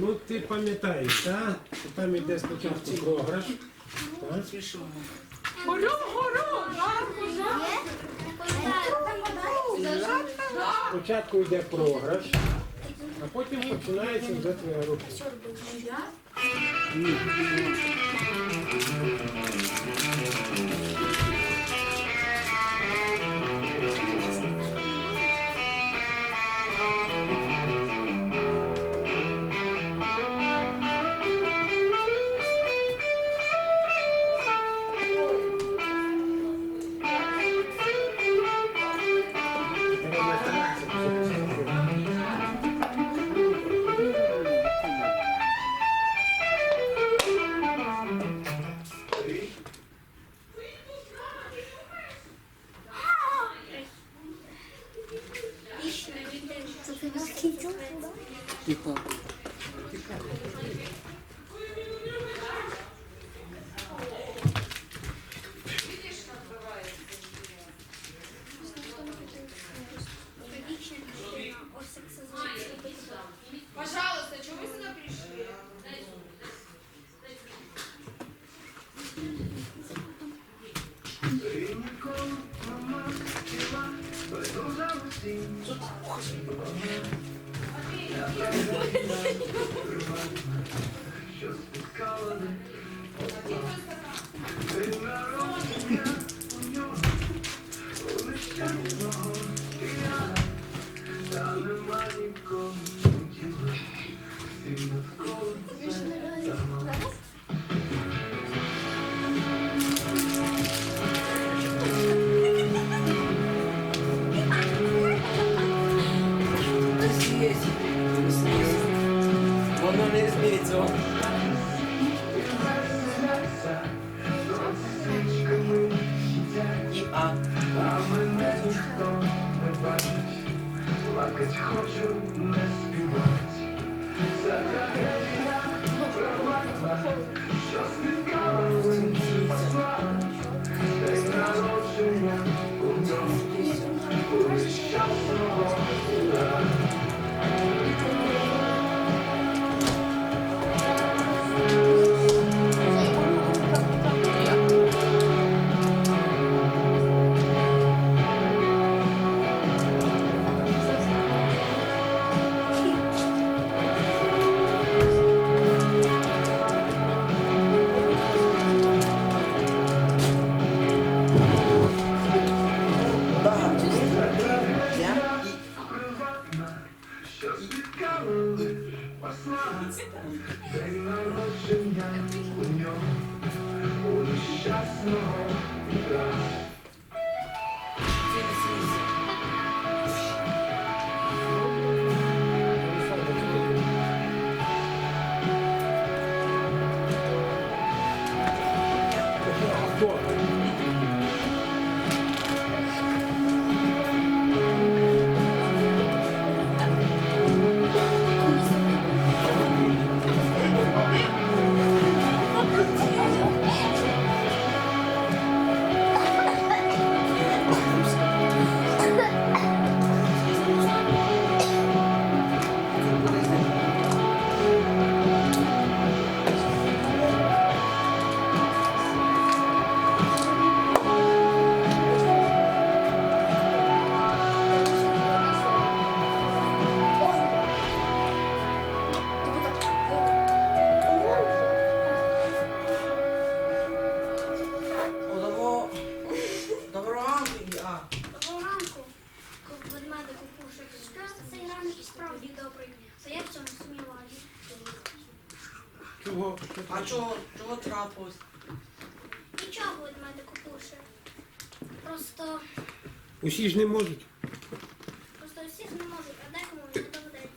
Ну ти пам'ятаєш, так? Що там йде спочатку програш. Так? Спочатку йде програш, а потім починається вже твоя рука. Справді я в цьому сумніваюся. Чого? А чого, чого трапилось? Нічого, ведмедик кукушик. Просто, Усі ж не можуть. просто всі ж не можуть, а декому не доведеться.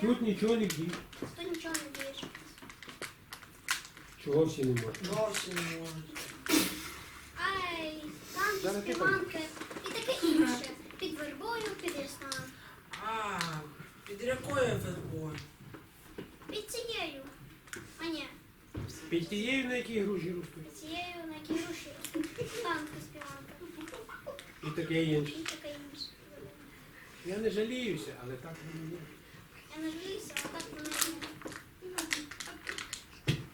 Тут нічого не діє. Хто нічого не вірить. Чого всі не можуть? Зовсім не можуть. Ай, Зараз ти співанки таке інше. Під вербою, під ясною. А, під якою вербою? Під цією. А ні, Під тією, на якій груші ростуть. під цією, на якій руші. Танки, співанка. І таке інше. І таке інше. Я не жаліюся, але так воно є. Я не жаліюся, а так воно є.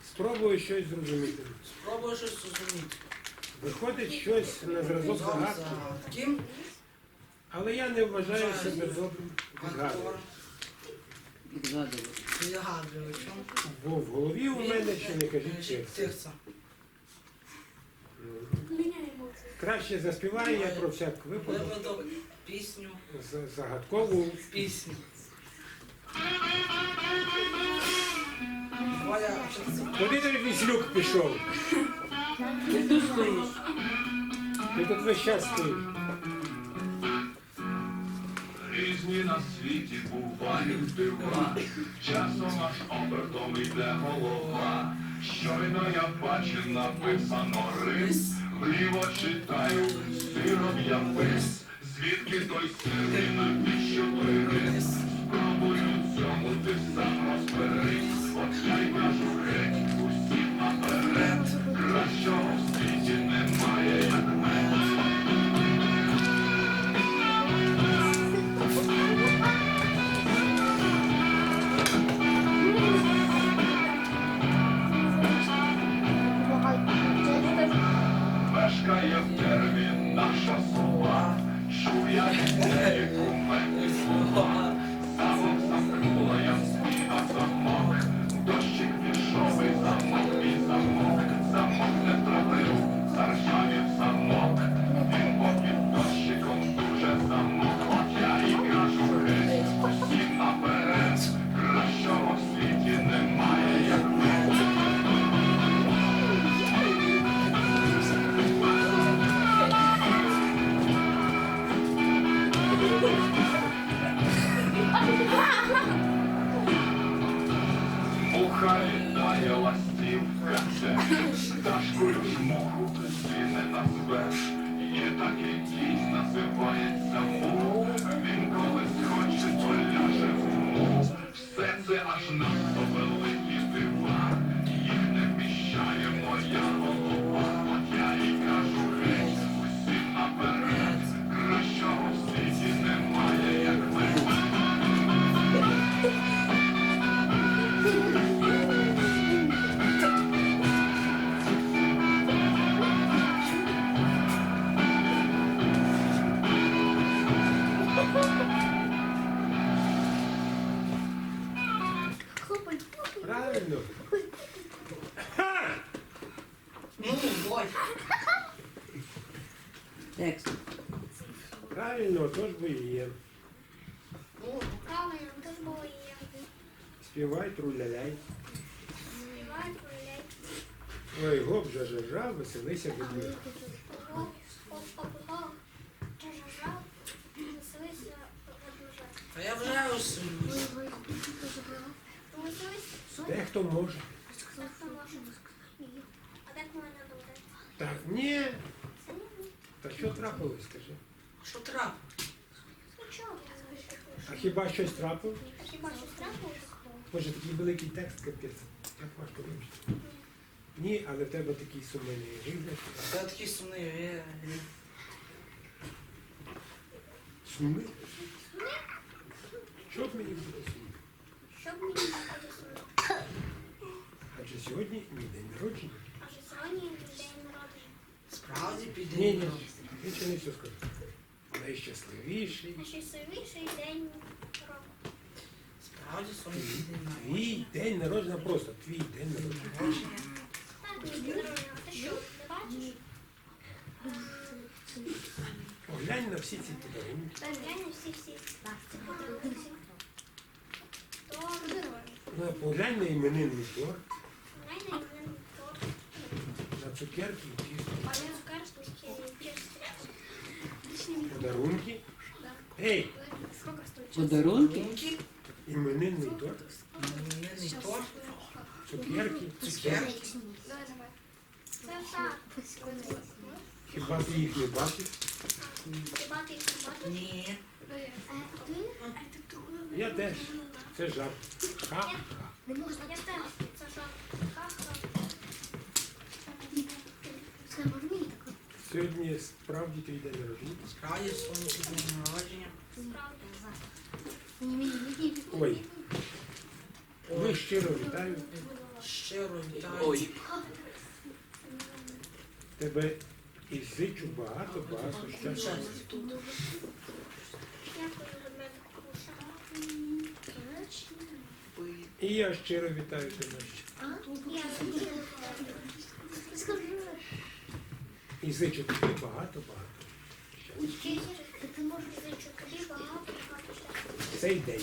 Спробую щось зрозуміти. Спробуй щось зрозуміти. Виходить щось на зразок загадки, ким? але я не вважаю себе добрим. Відгадувати. Відгадувачем. Бо в голові у мене ще не кажіть текст. Тихця. Краще заспіваю я про всяк випадок пісню. загадкову. Пісню. Валя? Куди той віслюк пішов? Ти тут стоїш. Ти тут весь час стоїш. Різні на світі бувають дива, часом аж обертом йде голова. Щойно я бачив, написано рис, вліво читаю, сиром я пис. Звідки той сир і навіщо той рис? Цьому ти сам розберись. От я й кажу геть, Let the shore. Аж великі дива. Їх не вміщає моя голова. Правильно? Ну, бой. Текст. Правильно, тож би і є. Правильно, то ж було є. Співай, труляляй. Співай, гуляй. Ой, гоп, жажажа, веселися будь Оп, оп, оп, оп. Жажажав. Веселися, ведмежа. а я вже усилюсь. Веселись, Дехто може. так може. А так мене буде. Так, ні. Та що трапилось, скажи? Що трапилось? А хіба щось трапилось? Хіба щось трапилось? Боже, такий великий текст, капець. Як важко вивчити. Ні, але в тебе такий сумний вигляд. Це такий сумний. е. Сумний? Що б мені було сумно? Щоб мені не буде сумно. Адже сьогодні мій день народження. Адже сьогодні день народження. Справді піде. Ні, ні, я ще не все скажу. Найщасливіший. Найщасливіший день року. Справді сумний день. Твій день народження просто. Твій день народження. Так, мій день народження. А ти що, не бачиш? Поглянь на всі ці подарунки. Глянь всі-всі. подарунки. Торт. Ну, Поглянь на іменинний торт, Глянь на іменинний торт. на цукерки чисті. Подарунки. Стоит? Подарунки. Іменинний торт, іменинний торт, цукерки. цукерки. Хіба ти їх не бачиш? Хіба ти їх не бачиш? Ні. Я теж. Це жарт. Ха-ха. Не можна. Я теж. Це що? Ха-ха. Це можна мені таке? Все, сьогодні справді твій день народження. Справді сонячний день народження. Ой, ми щиро вітаю Щиро вітаю. тебе і зичу багато, багато щастя. І я щиро вітаю тебе. Я зичу. Скажи. І зичу тобі багато, багато щастя. Ти можеш зичу тобі багато, багато щастя. Цей день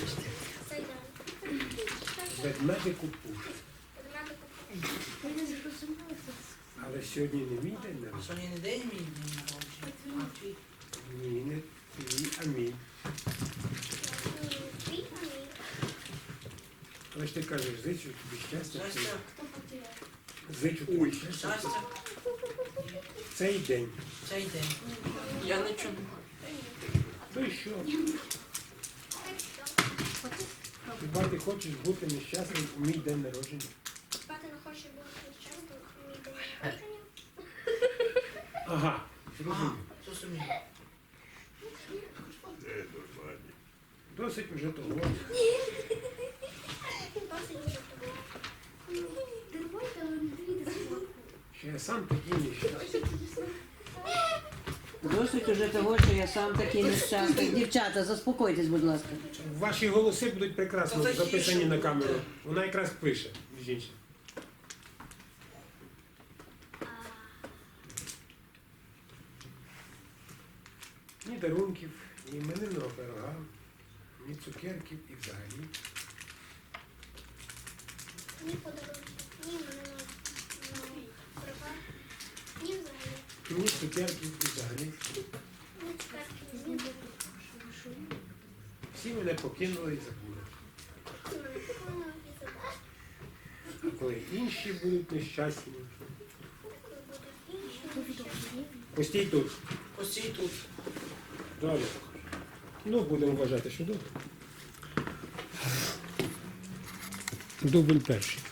Цей день. ведмедику пуш. Але сьогодні не мій день народження. Сьогодні не день мій день народження. Ні, не твій, а мій. Але ж ти кажеш, зичу тобі щастя. Щастя, Зичу тобі щастя. щастя, Цей день. цей день. Я не чую. То й що? Хіба ти хочеш бути нещасним у мій день народження? Хіба ти не хочеш бути щасливим у мій день народження? Ага, Ага, зрозумів. зрозумів. Досить уже того. Досить вже тобі. Що я сам такий нещасний. Досить уже того, що я сам такий нещасний. Дівчата, заспокойтесь, будь ласка. Ваші голоси будуть прекрасно записані на камеру. Вона якраз пише, між іншим. Ні дарунків, ні іменинного пирога, ні цукерків і взагалі. Ні подарунки, ні мене права, ні і цукерки, Всі мене покинули і забули. Всі мене покинули і забули. А коли інші будуть нещасні, постій тут. Постій тут. Далі. Ну, будемо вважати, що добре. Дубль перший.